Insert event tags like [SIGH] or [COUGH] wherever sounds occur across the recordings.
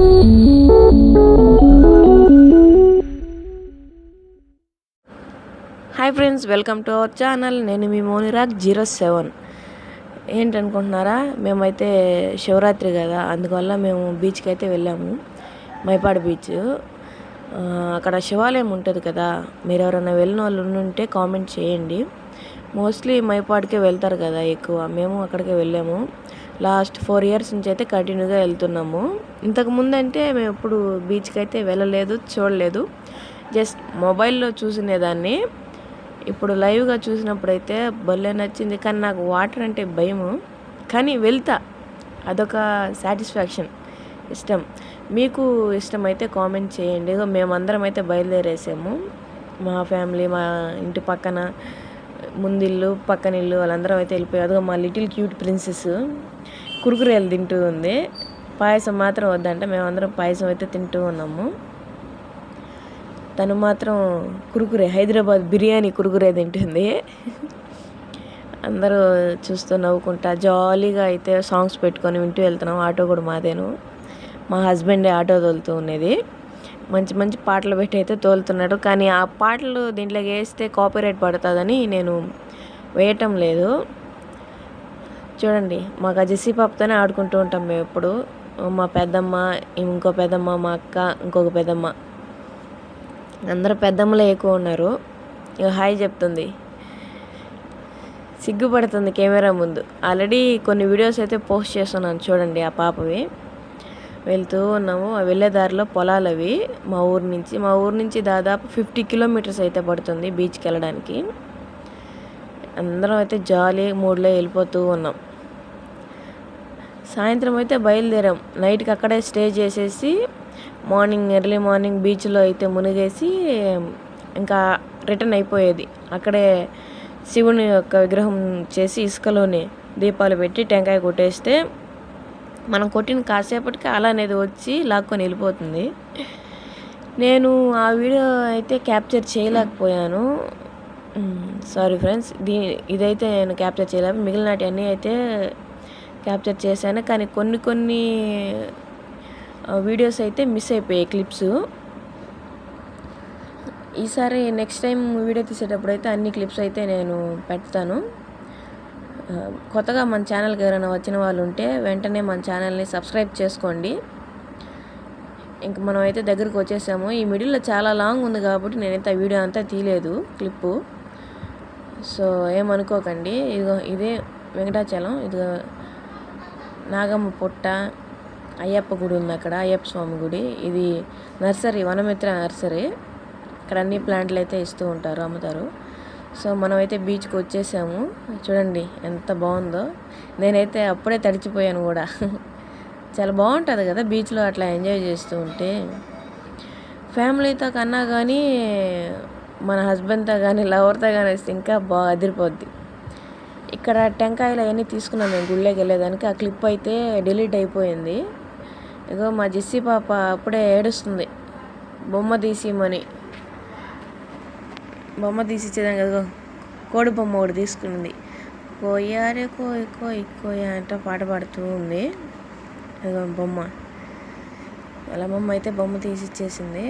Hi friends welcome to our channel నేను మీ మోనిరాగ్ zero seven. ఏంటనుకుంటున్నారా? మేమైతే శివరాత్రి కదా అందువల్ల మేము బీచ్కి అయితే వెళ్ళాము. మైపాడు బీచ్. అక్కడ శివాలయం ఉంటుంది కదా మీరు ఎవరైనా వెళ్ళిన వాళ్ళు ఉంటే కామెంట్ చేయండి. మోస్ట్లీ మైపాడుకే వెళ్తారు కదా ఎక్కువ మేము అక్కడికే వెళ్ళాము. లాస్ట్ ఫోర్ ఇయర్స్ నుంచి అయితే కంటిన్యూగా వెళ్తున్నాము. ఇంతకుముందు అంటే మేము ఎప్పుడు బీచ్కి అయితే వెళ్ళలేదు చూడలేదు. జస్ట్ మొబైల్లో చూసినేదాన్ని. ఇప్పుడు లైవ్గా చూసినప్పుడైతే భలే నచ్చింది. కానీ నాకు వాటర్ అంటే భయము. కానీ వెళ్తా. అదొక సాటిస్ఫాక్షన్. ఇష్టం. మీకు ఇష్టమైతే కామెంట్ చేయండి. మేమందరం అయితే బయలుదేరేసాము. మా ఫ్యామిలీ మా ఇంటి పక్కన ముందిల్లు పక్కన ఇల్లు వాళ్ళందరం అయితే వెళ్ళిపోయారు. అదిగో మా లిటిల్ క్యూట్ ప్రిన్సెస్. కురుకురేలు తింటూ ఉంది. పాయసం మాత్రం వద్దంటే మేమందరం పాయసం అయితే తింటూ ఉన్నాము. తను మాత్రం కురుకురే హైదరాబాద్ బిర్యానీ కురుకురే తింటుంది. అందరూ చూస్తూ నవ్వుకుంటా జాలీగా అయితే సాంగ్స్ పెట్టుకొని వింటూ వెళ్తున్నాం. ఆటో కూడా మాదేను. మా హస్బెండే ఆటో తోలుతూ ఉండేది మంచి మంచి పాటలు పెట్టి అయితే తోలుతున్నాడు. కానీ ఆ పాటలు దీంట్లోకి వేస్తే కాపీరైట్ పడుతుందని నేను వేయటం లేదు. చూడండి మాకు ఆ జెస్సీ పాపతోనే ఆడుకుంటూ ఉంటాం మేము ఎప్పుడు. మా పెద్దమ్మ ఇంకో పెద్దమ్మ మా అక్క ఇంకొక పెద్దమ్మ. అందరూ పెద్దమ్మలే ఎక్కువ ఉన్నారు. ఇక హాయ్ చెప్తుంది. సిగ్గుపడుతుంది కెమెరా ముందు. ఆల్రెడీ కొన్ని వీడియోస్ అయితే పోస్ట్ చేస్తున్నాను చూడండి ఆ పాపవి. వెళ్తూ ఉన్నాము. ఆ వెళ్ళే దారిలో పొలాలు అవి. మా ఊరు నుంచి మా ఊరు నుంచి దాదాపు ఫిఫ్టీ కిలోమీటర్స్ అయితే పడుతుంది బీచ్కి వెళ్ళడానికి. అందరం అయితే జాలీ మూడ్లో వెళ్ళిపోతూ ఉన్నాం. సాయంత్రం అయితే బయలుదేరాం. నైట్కి అక్కడే స్టే చేసేసి మార్నింగ్ ఎర్లీ మార్నింగ్ బీచ్లో అయితే మునిగేసి ఇంకా రిటర్న్ అయిపోయేది. అక్కడే శివుని యొక్క విగ్రహం చేసి ఇసుకలోనే దీపాలు పెట్టి టెంకాయ కొట్టేస్తే మనం కొట్టిన కాసేపటికి అలా అనేది వచ్చి లాక్కొని వెళ్ళిపోతుంది. నేను ఆ వీడియో అయితే క్యాప్చర్ చేయలేకపోయాను. సారీ ఫ్రెండ్స్ దీ ఇదైతే నేను క్యాప్చర్ చేయలేక మిగిలినటి అన్నీ అయితే క్యాప్చర్ చేశాను. కానీ కొన్ని కొన్ని వీడియోస్ అయితే మిస్ అయిపోయాయి క్లిప్స్. ఈసారి నెక్స్ట్ టైం వీడియో తీసేటప్పుడు అయితే అన్ని క్లిప్స్ అయితే నేను పెడతాను. కొత్తగా మన ఛానల్కి ఎవరైనా వచ్చిన వాళ్ళు ఉంటే వెంటనే మన ఛానల్ని సబ్స్క్రైబ్ చేసుకోండి. ఇంక మనం అయితే దగ్గరికి వచ్చేసాము. ఈ మిడిల్లో చాలా లాంగ్ ఉంది కాబట్టి నేనైతే ఆ వీడియో అంతా తీయలేదు క్లిప్పు. సో ఏమనుకోకండి. ఇదిగో ఇదే వెంకటాచలం. ఇదిగో నాగమ్మ పుట్ట అయ్యప్ప గుడి ఉంది అక్కడ అయ్యప్ప స్వామి గుడి. ఇది నర్సరీ వనమిత్ర నర్సరీ. ఇక్కడ అన్ని ప్లాంట్లు అయితే ఇస్తూ ఉంటారు అమ్ముతారు. సో మనమైతే బీచ్కి వచ్చేసాము. చూడండి ఎంత బాగుందో. నేనైతే అప్పుడే తడిచిపోయాను కూడా. [LAUGHS] చాలా బాగుంటుంది కదా బీచ్లో అట్లా ఎంజాయ్ చేస్తూ ఉంటే. ఫ్యామిలీతో కన్నా కానీ మన హస్బెండ్తో కానీ లవర్తో కానీ వస్తే ఇంకా బాగా అదిరిపోద్ది. ఇక్కడ టెంకాయలు అవన్నీ తీసుకున్నాం మేము గుళ్ళోకి వెళ్ళేదానికి. ఆ క్లిప్ అయితే డిలీట్ అయిపోయింది. ఇగో మా జెస్సీ పాప అప్పుడే ఏడుస్తుంది. బొమ్మ తీసిమని. బొమ్మ తీసి ఇచ్చేదాం కదా కోడి బొమ్మ ఒకటి తీసుకున్నది కోయారే కోయ్ కోయ్ కోయ అంట పాట పాడుతూ ఉంది. అదిగో బొమ్మ. అలా బొమ్మ అయితే బొమ్మ తీసి ఇచ్చేసింది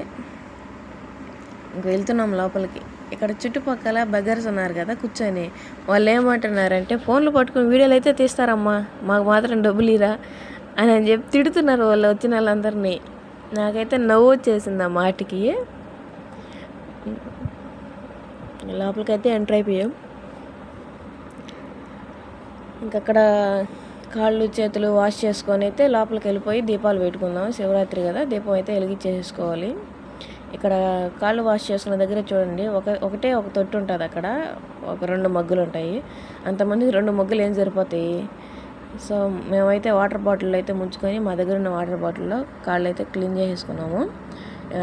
ఇంక వెళ్తున్నాం లోపలికి. ఇక్కడ చుట్టుపక్కల బగ్గర్స్ ఉన్నారు కదా కూర్చొని. వాళ్ళు ఏమంటున్నారంటే ఫోన్లు పట్టుకుని వీడియోలు అయితే తీస్తారమ్మా మాకు మాత్రం డబ్బులు ఇరా అని అని చెప్పి తిడుతున్నారు వాళ్ళు వచ్చిన వాళ్ళందరినీ. నాకైతే నవ్వు వచ్చేసింది ఆ మాటకి. లోపలికైతే ఎంటర్ అయిపోయాం. ఇంకక్కడ కాళ్ళు చేతులు వాష్ చేసుకొని అయితే లోపలికి వెళ్ళిపోయి దీపాలు పెట్టుకుందాం. శివరాత్రి కదా దీపం అయితే వెలిగించేసుకోవాలి. ఇక్కడ కాళ్ళు వాష్ చేసుకున్న దగ్గర చూడండి ఒక ఒకటే ఒక తొట్టు ఉంటుంది అక్కడ ఒక రెండు మగ్గులు ఉంటాయి. అంతమందికి రెండు మగ్గులు ఏం సరిపోతాయి? సో మేమైతే వాటర్ బాటిల్ అయితే ముంచుకొని మా దగ్గర ఉన్న వాటర్ బాటిల్లో కాళ్ళు అయితే క్లీన్ చేసేసుకున్నాము.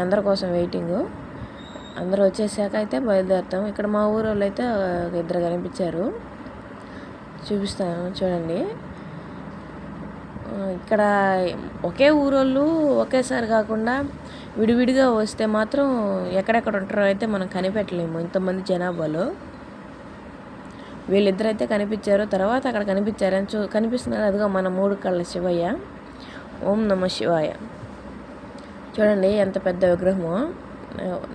అందరి కోసం వెయిటింగ్. అందరూ వచ్చేసాక అయితే బయలుదేరుతాం. ఇక్కడ మా ఊరు వాళ్ళు అయితే ఇద్దరు కనిపించారు. చూపిస్తాను చూడండి. ఇక్కడ ఒకే ఊరోళ్ళు ఒకేసారి కాకుండా విడివిడిగా వస్తే మాత్రం ఎక్కడెక్కడ ఉంటారో అయితే మనం కనిపెట్టలేము. ఇంతమంది జనాభాలో వీళ్ళిద్దరైతే కనిపించారు. తర్వాత అక్కడ కనిపించారని చూ కనిపిస్తున్నారు. అదిగో మన మూడు కళ్ళ శివయ్య. ఓం నమ శివాయ. చూడండి ఎంత పెద్ద విగ్రహమో.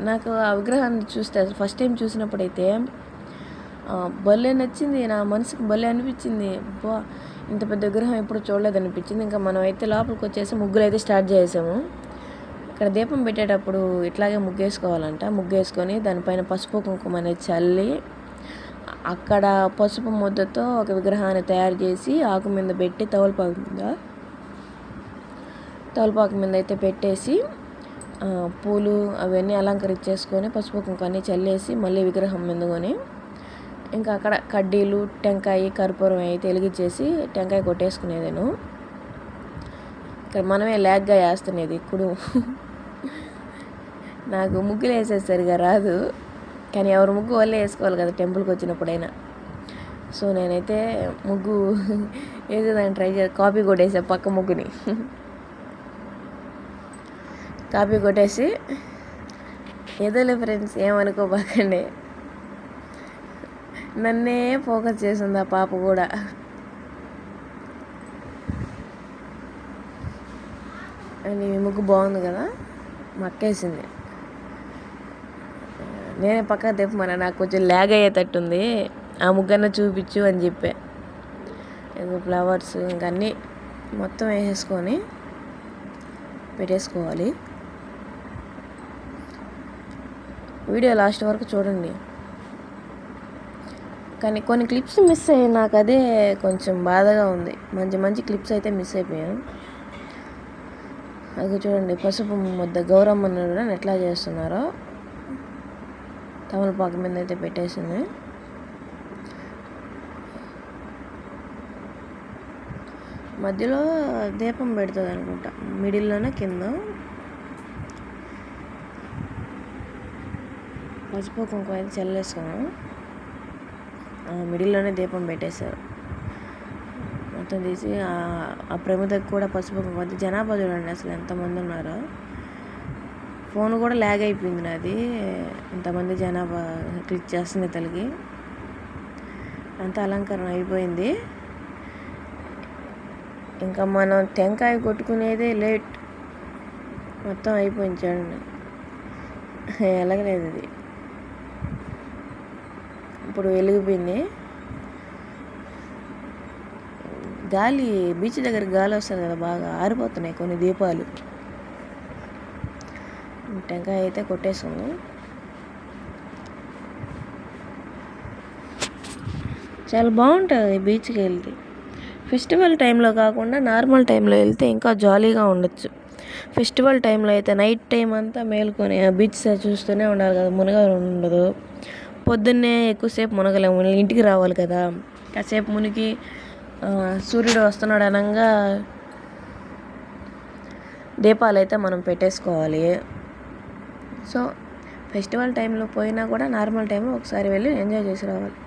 నాకు ఆ విగ్రహాన్ని చూస్తే అసలు ఫస్ట్ టైం చూసినప్పుడైతే భలే నచ్చింది. నా మనసుకి భలే అనిపించింది. బా ఇంత పెద్ద విగ్రహం ఎప్పుడు చూడలేదు అనిపించింది ఇంకా మనం అయితే లోపలికి వచ్చేసి ముగ్గులు అయితే స్టార్ట్ చేసాము ఇక్కడ దీపం పెట్టేటప్పుడు ఇట్లాగే ముగ్గేసుకోవాలంట. ముగ్గేసుకొని దానిపైన పసుపు కుంకుమ అనేది చల్లి అక్కడ పసుపు ముద్దతో ఒక విగ్రహాన్ని తయారు చేసి ఆకు మీద పెట్టి తవలపాకు మీద తవలపాకు మీద అయితే పెట్టేసి పూలు అవన్నీ అలంకరించేసుకొని పసుపు కుంకాన్ని చల్లేసి మళ్ళీ విగ్రహం మీదకొని ఇంకా అక్కడ కడ్డీలు టెంకాయ కర్పూరం అయితే వెలిగించేసి టెంకాయ కొట్టేసుకునేదాను ఇక్కడ మనమే లేగ్గా వేస్తున్నది ఇప్పుడు. నాకు ముగ్గులు వేసేది సరిగా రాదు. కానీ ఎవరు ముగ్గు వాళ్ళే వేసుకోవాలి కదా టెంపుల్కి వచ్చినప్పుడైనా. సో నేనైతే ముగ్గు [LAUGHS] వేసేదాన్ని ట్రై చే కాపీ కొట్టేసా పక్క ముగ్గుని. కాపీ కొట్టేసి ఏదోలే ఫ్రెండ్స్ ఏమనుకోబాకండి నన్నే ఫోకస్ చేసింది ఆ పాప కూడా. అని ముగ్గు బాగుంది కదా మక్కేసింది నేనే పక్క తెప్పమన్నా నాకు కొంచెం ల్యాగ్ అయ్యేటట్టుంది. ఆ ముగ్గన్న చూపించు అని చెప్పా. ఇంకా ఫ్లవర్స్ ఇంకా అన్నీ మొత్తం వేసేసుకొని పెట్టేసుకోవాలి. వీడియో లాస్ట్ వరకు చూడండి. కానీ కొన్ని క్లిప్స్ మిస్ అయ్యాయి. నాకు అదే కొంచెం బాధగా ఉంది. మంచి మంచి క్లిప్స్ అయితే మిస్ అయిపోయాను. అది చూడండి పసుపు ముద్ద గౌరమ్మను కూడా ఎట్లా చేస్తున్నారో. తమలపాకు మీద అయితే పెట్టేసింది. మధ్యలో దీపం పెడుతుంది అనుకుంటా. మిడిల్లోనే కింద. పసుపు కుంకుమ అయితే చల్లేసుకున్నాం. మిడిల్లోనే దీపం పెట్టేశారు. మొత్తం తీసి ఆ- ఆ ప్రమిదకు కూడా పసుపు కుంకుమ. అయితే జనాభా చూడండి అసలు ఎంతమంది ఉన్నారో. ఫోన్ కూడా ల్యాగ్ అయిపోయింది నాది. ఇంతమంది జనాభా క్లిక్ చేస్తుంది తలకి అంత అలంకరణ అయిపోయింది. ఇంకా మనం టెంకాయ కొట్టుకునేదే లేట్. మొత్తం అయిపోయింది చూడండి. ఎలగలేదు అది. ఇప్పుడు వెలిగిపోయింది. గాలి బీచ్ దగ్గర గాలి వస్తుంది కదా బాగా ఆరిపోతున్నాయి కొన్ని దీపాలు. టెంకాయ అయితే కొట్టేసాము చాలా బాగుంటుంది బీచ్కి వెళ్తే. ఫెస్టివల్ టైంలో కాకుండా నార్మల్ టైంలో వెళ్తే ఇంకా జాలీగా ఉండొచ్చు. ఫెస్టివల్ టైంలో అయితే నైట్ టైం అంతా మేల్కొని ఆ బీచ్ చూస్తూనే ఉండాలి కదా మునగ ఉండదు. పొద్దున్నే ఎక్కువసేపు మునగలేము ఇంటికి రావాలి కదా. కాసేపు మునిగి సూర్యుడు వస్తున్నాడు అనగా దీపాలు అయితే మనం పెట్టేసుకోవాలి. సో ఫెస్టివల్ టైంలో పోయినా కూడా నార్మల్ టైంలో ఒకసారి వెళ్ళి ఎంజాయ్ చేసి రావాలి.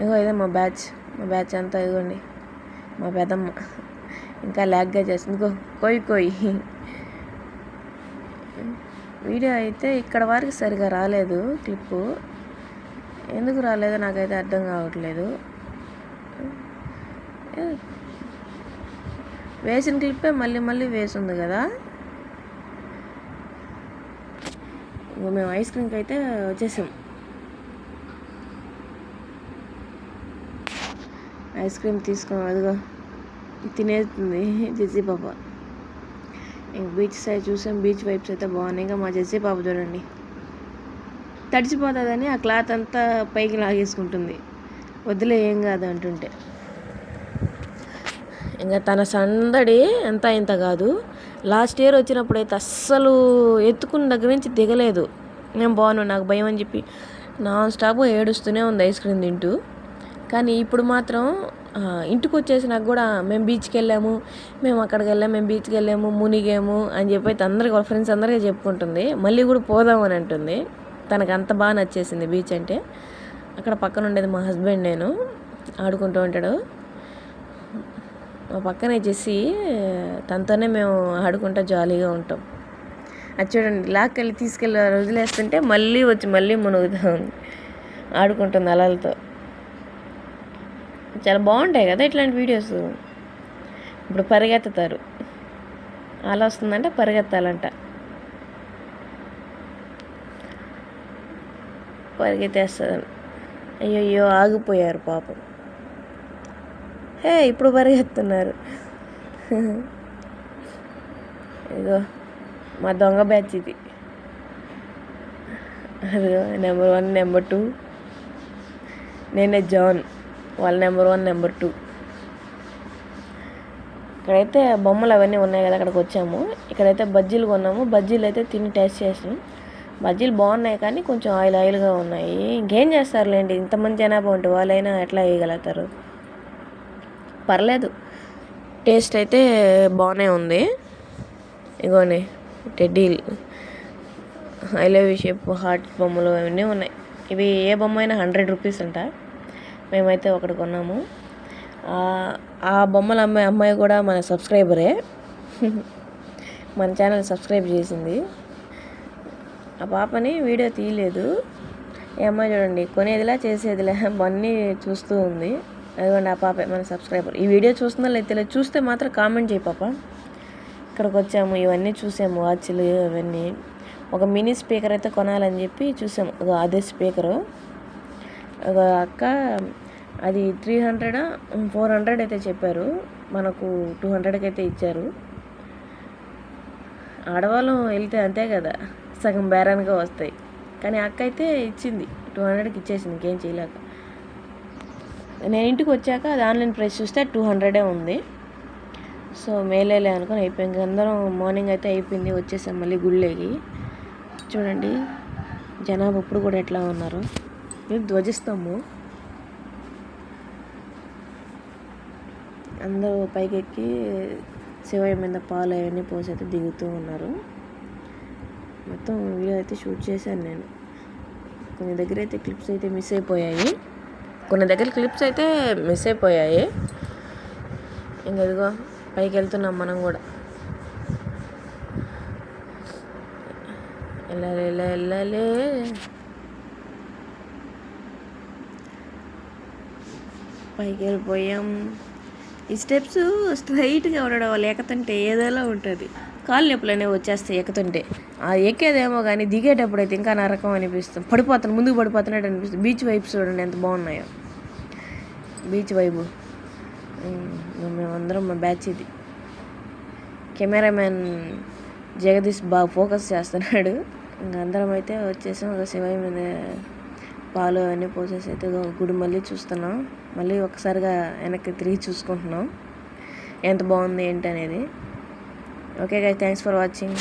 ఇగో ఇదే మా బ్యాచ్ మా బ్యాచ్ అంతా ఇదిగోండి. మా పెదమ్మ ఇంకా ల్యాగ్గా చేస్తుంది. ఇగో కొయ్యి కొయ్యి వీడియో అయితే ఇక్కడ వరకు సరిగా రాలేదు క్లిప్పు. ఎందుకు రాలేదో నాకైతే అర్థం కావట్లేదు. వేసిన క్లిప్పే మళ్ళీ మళ్ళీ వేసింది కదా? ఇంకా మేము ఐస్ క్రీమ్కి అయితే వచ్చేసాం. ఐస్ క్రీమ్ తీసుకో అదిగో తినేస్తుంది జెస్సీ పాప. ఇంక బీచ్ సైడ్ చూసాం బీచ్ వైబ్స్ అయితే బాగున్నాయి. ఇంకా మా జెస్సీ పాప చూడండి. తడిచిపోతుందని ఆ క్లాత్ అంతా పైకి లాగేసుకుంటుంది. వదిలే ఏం కాదు అంటుంటే. ఇంకా తన సందడి ఎంత ఇంత కాదు. లాస్ట్ ఇయర్ వచ్చినప్పుడు అయితే అస్సలు ఎత్తుకున్న దగ్గర నుంచి దిగలేదు. నేను బాగున్నా నాకు భయం అని చెప్పి నాన్ స్టాప్ ఏడుస్తూనే ఉంది ఐస్ క్రీమ్ తింటూ. కానీ ఇప్పుడు మాత్రం ఇంటికి వచ్చేసి నాకు కూడా మేము బీచ్కి వెళ్ళాము మేము అక్కడికి వెళ్ళాము మేము బీచ్కి వెళ్ళాము మునిగాము అని చెప్పి అయితే అందరికి వాళ్ళ ఫ్రెండ్స్ అందరికీ చెప్పుకుంటుంది. మళ్ళీ కూడా పోదాం అని అంటుంది. తనకు అంత బాగా నచ్చేసింది బీచ్ అంటే. అక్కడ పక్కన ఉండేది మా హస్బెండ్ నేను. ఆడుకుంటూ ఉంటాడు. మా పక్కనే చేసి తనతోనే మేము ఆడుకుంటా జాలీగా ఉంటాం. అది చూడండి లాక్కెళ్ళి తీసుకెళ్ళి వదిలేస్తుంటే మళ్ళీ వచ్చి మళ్ళీ మునుగుతుంది ఆడుకుంటుంది అలలతో చాలా బాగుంటాయి కదా ఇట్లాంటి వీడియోస్. ఇప్పుడు పరిగెత్తుతారు. అలా వస్తుందంటే పరిగెత్తాలంట. పరిగెత్తేస్తుంది. అయ్యో ఆగిపోయారు పాపం. ఏ ఇప్పుడు పరిగెత్తున్నారు. ఇదిగో మా దొంగ బ్యాచ్ ఇది. అదిగో నెంబర్ వన్ నెంబర్ టూ. నేనే జాన్ వాళ్ళ నెంబర్ వన్ నెంబర్ టూ. ఇక్కడైతే బొమ్మలు అవన్నీ ఉన్నాయి కదా అక్కడికి వచ్చాము. ఇక్కడైతే బజ్జీలు కొన్నాము. బజ్జీలు అయితే తిని టేస్ట్ చేసాం బజ్జీలు బాగున్నాయి కానీ కొంచెం ఆయిల్ ఆయిల్గా ఉన్నాయి. ఇంకేం చేస్తారులేండి? ఇంతమంది జనాభా ఉంటే వాళ్ళైనా ఎట్లా వేయగలుగుతారు? పర్లేదు. టేస్ట్ అయితే బాగానే ఉంది. ఇగోని teddy I love you shape heart బొమ్మలు అవన్నీ ఉన్నాయి. ఇవి ఏ బొమ్మ అయినా హండ్రెడ్ రూపీస్ అంట. మేమైతే ఒకటి కొన్నాము. ఆ- ఆ బొమ్మల అమ్మాయి అమ్మాయి కూడా మన సబ్స్క్రైబరే. మన ఛానల్ సబ్స్క్రైబ్ చేసింది. ఆ పాపని వీడియో తీయలేదు. ఈ అమ్మాయి చూడండి కొనేదిలా చేసేదిలా. అన్నీ చూస్తూ ఉంది. అదిగోండి ఆ పాప మన సబ్స్క్రైబర్ ఈ వీడియో చూస్తుందా లేదా చూస్తే మాత్రం కామెంట్ చేయి పాప. ఇక్కడికి వచ్చాము ఇవన్నీ చూసాము వాచ్లు ఇవన్నీ. ఒక మినీ స్పీకర్ అయితే కొనాలని చెప్పి చూసాము. అదే స్పీకరు ఒక అక్క అది త్రీ హండ్రెడ్ ఫోర్ హండ్రెడ్ అయితే చెప్పారు. మనకు టూ హండ్రెడ్కి అయితే ఇచ్చారు. ఆడవాళ్ళం వెళ్తే అంతే కదా సగం బేరానిగా వస్తాయి. కానీ అక్క అయితే ఇచ్చింది టూ హండ్రెడ్కి ఇచ్చేసింది ఇంకేం చేయలేక. నేను ఇంటికి వచ్చాక అది ఆన్లైన్ ప్రైస్ చూస్తే టూ హండ్రెడే ఉంది. సో మేలేలే అనుకుని అయిపోయింది. అందరం మార్నింగ్ అయితే అయిపోయింది. వచ్చేసాం మళ్ళీ గుళ్ళేకి. చూడండి జనాభా ఇప్పుడు కూడా ఎట్లా ఉన్నారు? మేము ధ్వజిస్తాము. అందరూ పైకెక్కి శివయ్య మీద పాలు అవన్నీ పోసి అయితే దిగుతూ ఉన్నారు. మొత్తం వీడియో అయితే షూట్ చేశాను నేను. కొన్ని దగ్గర అయితే క్లిప్స్ అయితే మిస్ అయిపోయాయి. కొన్ని దగ్గర క్లిప్స్ అయితే మిస్ అయిపోయాయి. ఇంకదిగో పైకి వెళ్తున్నాం మనం కూడా. వెళ్ళాలి వెళ్ళాలి వెళ్ళాలి పైకి వెళ్ళిపోయాం. ఈ స్టెప్స్ స్ట్రైట్గా ఉండడం వల్ల ఎక్కుతుంటే ఏదోలా ఉంటుంది. కాళ్ళు నొప్పులు అనేవి వచ్చేస్తాయి ఎక్కుతుంటే ఎక్కేదేమో కానీ దిగేటప్పుడు అయితే ఇంకా నరకం అనిపిస్తుంది. పడిపోతాను ముందుకు పడిపోతున్నట్టు అనిపిస్తుంది. బీచ్ వైబ్స్ చూడండి ఎంత బాగున్నాయో. బీచ్ వైబు మేమందరం మా బ్యాచ్ ఇది. కెమెరామ్యాన్ జగదీష్ బాగా ఫోకస్ చేస్తున్నాడు. ఇంకా అందరం అయితే వచ్చేసాం. ఒక శివయ్య మీద పాలు అవన్నీ పోసేసి అయితే గుడి మళ్ళీ చూస్తున్నాం. మళ్ళీ ఒకసారిగా వెనక్కి తిరిగి చూసుకుంటున్నాం. ఎంత బాగుంది ఏంటి అనేది okay guys thanks for watching